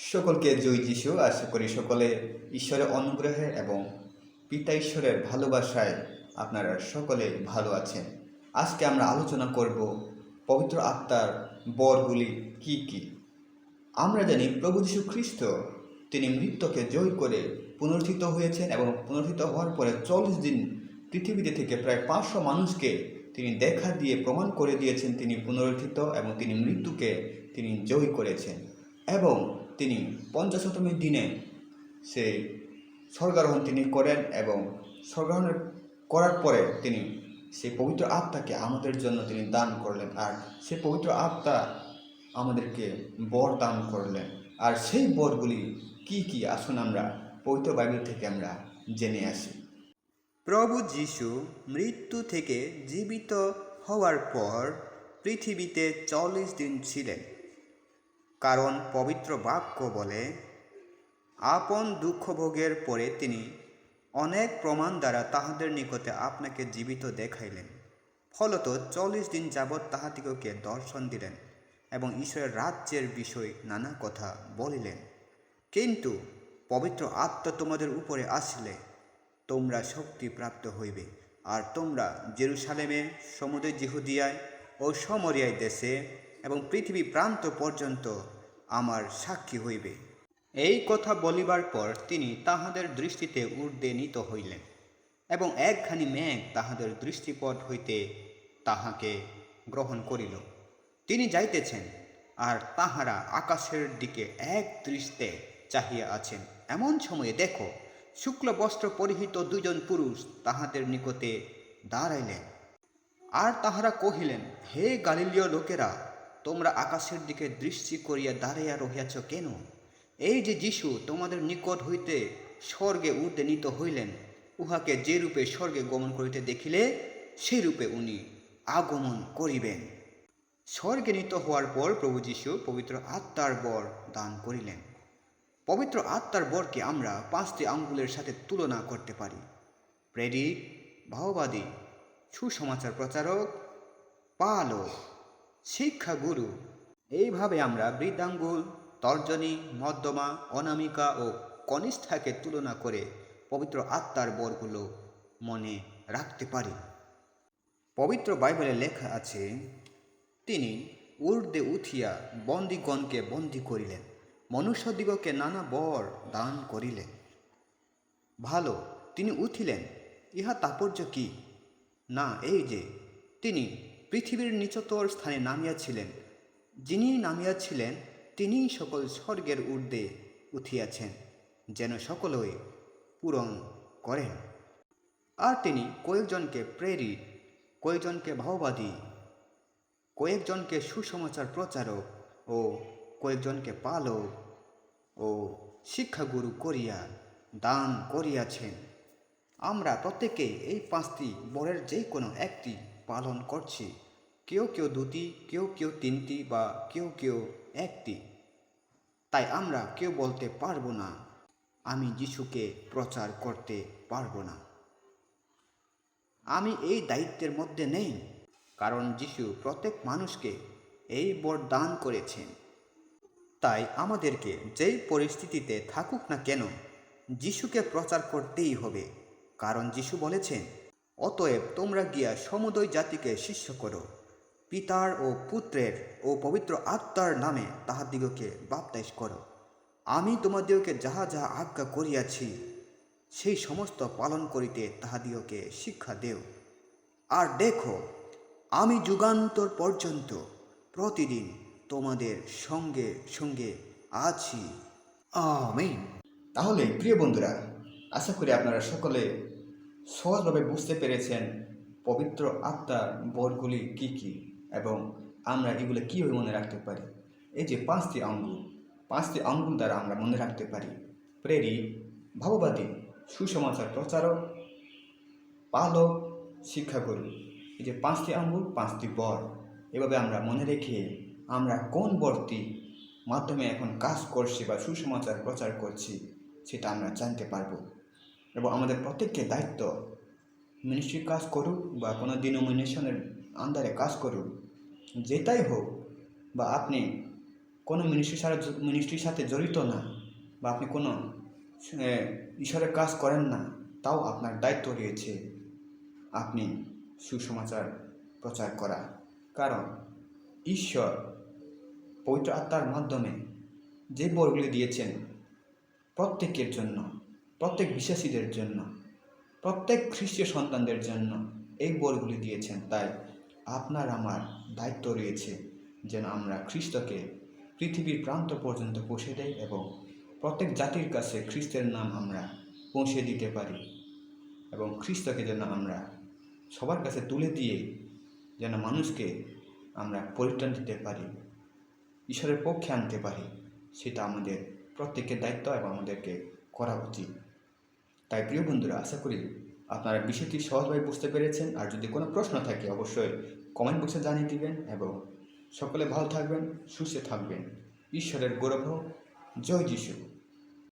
সকলকে জয় যিশু। আশা করি সকলে ঈশ্বরের অনুগ্রহে এবং পিতা ঈশ্বরের ভালোবাসায় আপনারা সকলে ভালো আছেন। আজকে আমরা আলোচনা করব পবিত্র আত্মার বরগুলি কি কি? আমরা জানি প্রভু যীশু খ্রিস্ট, তিনি মৃত্যুকে জয় করে পুনরুত্থিত হয়েছেন এবং পুনরুত্থিত হওয়ার পরে চল্লিশ দিন পৃথিবীতে থেকে প্রায় পাঁচশো মানুষকে তিনি দেখা দিয়ে প্রমাণ করে দিয়েছেন তিনি পুনরুত্থিত এবং তিনি মৃত্যুকে তিনি জয় করেছেন। এবং তিনি পঞ্চাশতমের দিনে সে স্বর্গারোহণ তিনি করেন এবং স্বর্গারোহণ করার পরে তিনি সেই পবিত্র আত্মাকে আমাদের জন্য তিনি দান করলেন আর সেই পবিত্র আত্মা আমাদেরকে বর দান করলেন। আর সেই বরগুলি কি কি? আসুন আমরা পবিত্র বাইবেল থেকে আমরা জেনে আসি। প্রভু যিশু মৃত্যু থেকে জীবিত হওয়ার পর পৃথিবীতে চল্লিশ দিন ছিলেন। কারণ পবিত্র বাক্য বলে, আপন দুঃখ ভোগের পরে তিনি অনেক প্রমাণ দ্বারা তাহাদের নিকটে আপনাকে জীবিত দেখাইলেন। ফলত চল্লিশ দিন যাবৎ তাহাদিগকে দর্শন দিলেন এবং ঈশ্বরের রাজ্যের বিষয় নানা কথা বলিলেন। কিন্তু পবিত্র আত্মা তোমাদের উপরে আসলে, তোমরা শক্তি প্রাপ্ত হইবে। আর তোমরা জেরুসালেমে সমুদ্র জিহুদিয়ায় ও সমরিয়ায় দেশে এবং পৃথিবী প্রান্ত পর্যন্ত আমার সাক্ষী হইবে। এই কথা বলিবার পর তিনি তাহাদের দৃষ্টিতে ঊর্ধ্বে নীত হইলেন এবং একখানি মেঘ তাহাদের দৃষ্টিপট হইতে তাহাকে গ্রহণ করিল। তিনি যাইতেছেন আর তাহারা আকাশের দিকে এক দৃষ্টে চাহিয়া আছেন। এমন সময়ে দেখো, শুক্ল বস্ত্র পরিহিত দুজন পুরুষ তাহাদের নিকটে দাঁড়াইলেন। আর তাহারা কহিলেন, হে গালিলীয় লোকেরা তোমরা আকাশের দিকে দৃষ্টি করিয়া দাঁড়াইয়া রহিয়াছ কেন? এই যে যিশু তোমাদের নিকট হইতে স্বর্গে উর্দে নীত হইলেন, উহাকে যে রূপে স্বর্গে গমন করিতে দেখিলে সেই রূপে উনি আগমন করিবেন। স্বর্গে নীত হওয়ার পর প্রভু যিশু পবিত্র আত্মার বর দান করিলেন। পবিত্র আত্মার বরকে আমরা পাঁচটি আঙ্গুলের সাথে তুলনা করতে পারি। প্রেরিত ভাওবাদী, সুসমাচার প্রচারক, পালক। শিক্ষাগুরু। এইভাবে আমরা বৃদ্ধাঙ্গুল, তর্জনী, মধ্যমা, অনামিকা ও কনিষ্ঠাকে তুলনা করে পবিত্র আত্মার বরগুলো মনে রাখতে পারি। পবিত্র বাইবেলে লেখা আছে, তিনি ঊর্ধ্বে উঠিয়া বন্দিগণকে বন্দী করিলেন মনুষ্যদিগকে নানা বর দান করিলেন। ভালো, তিনি উঠিলেন, ইহা তাৎপর্য কি? না, এই যে, তিনি পৃথিবীর নিচতর স্থানে নামিয়াছিলেন যিনি নামিয়াছিলেন তিনিই সকল স্বর্গের ঊর্ধ্বে উঠিয়াছেন, যেন সকলই পূরণ করেন। আর তিনি কয়েকজনকে প্রেরিত, কয়েকজনকে ভাওবাদী কয়েকজনকে সুসমাচার প্রচারক ও কয়েকজনকে পালক ও শিক্ষাগুরু করিয়া দান করিয়াছেন। আমরা প্রত্যেকেই এই পাঁচটি বরের যে কোনো একটি পালন করছি। কেউ কেউ দুটি, কেউ কেউ তিনটি বা কেউ কেউ একটি। তাই আমরা কেউ বলতে পারব না। আমি যিশুকে প্রচার করতে পারব না। আমি এই দায়িত্বের মধ্যে নেই। কারণ যিশু প্রত্যেক মানুষকে এই বর দান করেছেন। তাই আমাদেরকে যেই পরিস্থিতিতে থাকুক না কেন, যিশুকে প্রচার করতেই হবে। কারণ যিশু বলেছেন অতএব তোমরা গিয়া সমুদয় জাতিকে শিষ্য করো। পিতার ও পুত্রের ও পবিত্র আত্মার নামে তাহাদিগকে বাপ্তাইশ করো। আমি তোমাদিগকে যাহা যাহা আজ্ঞা করিয়াছি, সেই সমস্ত পালন করিতে তাহাদিগকে শিক্ষা দেও। আর দেখো, আমি যুগান্তর পর্যন্ত প্রতিদিন তোমাদের সঙ্গে সঙ্গে আছি। আমিন। তাহলে প্রিয় বন্ধুরা, আশা করি আপনারা সকলে সহজভাবে বুঝতে পেরেছেন পবিত্র আত্মার বরগুলি কি কি এবং আমরা এগুলো কীভাবে মনে রাখতে পারি? এই যে পাঁচটি আঙ্গুল পাঁচটি আঙ্গুল দ্বারা আমরা মনে রাখতে পারি। প্রেরিত ভাববাদী, সুসমাচার প্রচারক, পালক, শিক্ষাগুরু। এই যে পাঁচটি আঙ্গুল, পাঁচটি বর। এভাবে আমরা মনে রেখে আমরা কোন বরটি মাধ্যমে এখন কাজ করছি বা সুসমাচার প্রচার করছি, সেটা আমরা জানতে পারব। এবং আমাদের প্রত্যেককে দায়িত্ব মিনিস্ট্রির কাজ করুক বা কোনো ডিনোমিনেশনের আন্ডারে কাজ করুক, যেটাই হোক, বা আপনি কোনো মিনিস্ট্রির সাথে মিনিস্ট্রির সাথে জড়িত না, বা আপনি কোনো ঈশ্বরের কাজ করেন না, তাও আপনার দায়িত্ব রয়েছে আপনি সুসমাচার প্রচার করা। কারণ ঈশ্বর পবিত্র আত্মার মাধ্যমে যে বরগুলি দিয়েছেন প্রত্যেকের জন্য প্রত্যেক বিশ্বাসীদের জন্য, প্রত্যেক খ্রিস্টীয় সন্তানদের জন্য এই বরগুলি দিয়েছেন। তাই আপনার আমার দায়িত্ব রয়েছে যেন আমরা খ্রিস্টকে পৃথিবীর প্রান্ত পর্যন্ত পৌঁছে দেয় এবং প্রত্যেক জাতির কাছে খ্রিস্টের নাম আমরা পৌঁছে দিতে পারি এবং খ্রিস্টকে যেন আমরা সবার কাছে তুলে দিয়ে যেন মানুষকে আমরা পরিত্রাণ দিতে পারি, ঈশ্বরের পক্ষে আনতে পারি, সেটা আমাদের প্রত্যেকের দায়িত্ব এবং আমাদেরকে করা উচিত। তাই প্রিয় বন্ধুরা, আশা করি আপনারা বিষয়টি সহজভাবে বুঝতে পেরেছেন। আর যদি কোনো প্রশ্ন থাকে, অবশ্যই কমেন্ট বক্সে জানিয়ে দিবেন এবং সকলে ভালো থাকবেন, সুস্থ থাকবেন। ঈশ্বরের গৌরব জয় যিশু।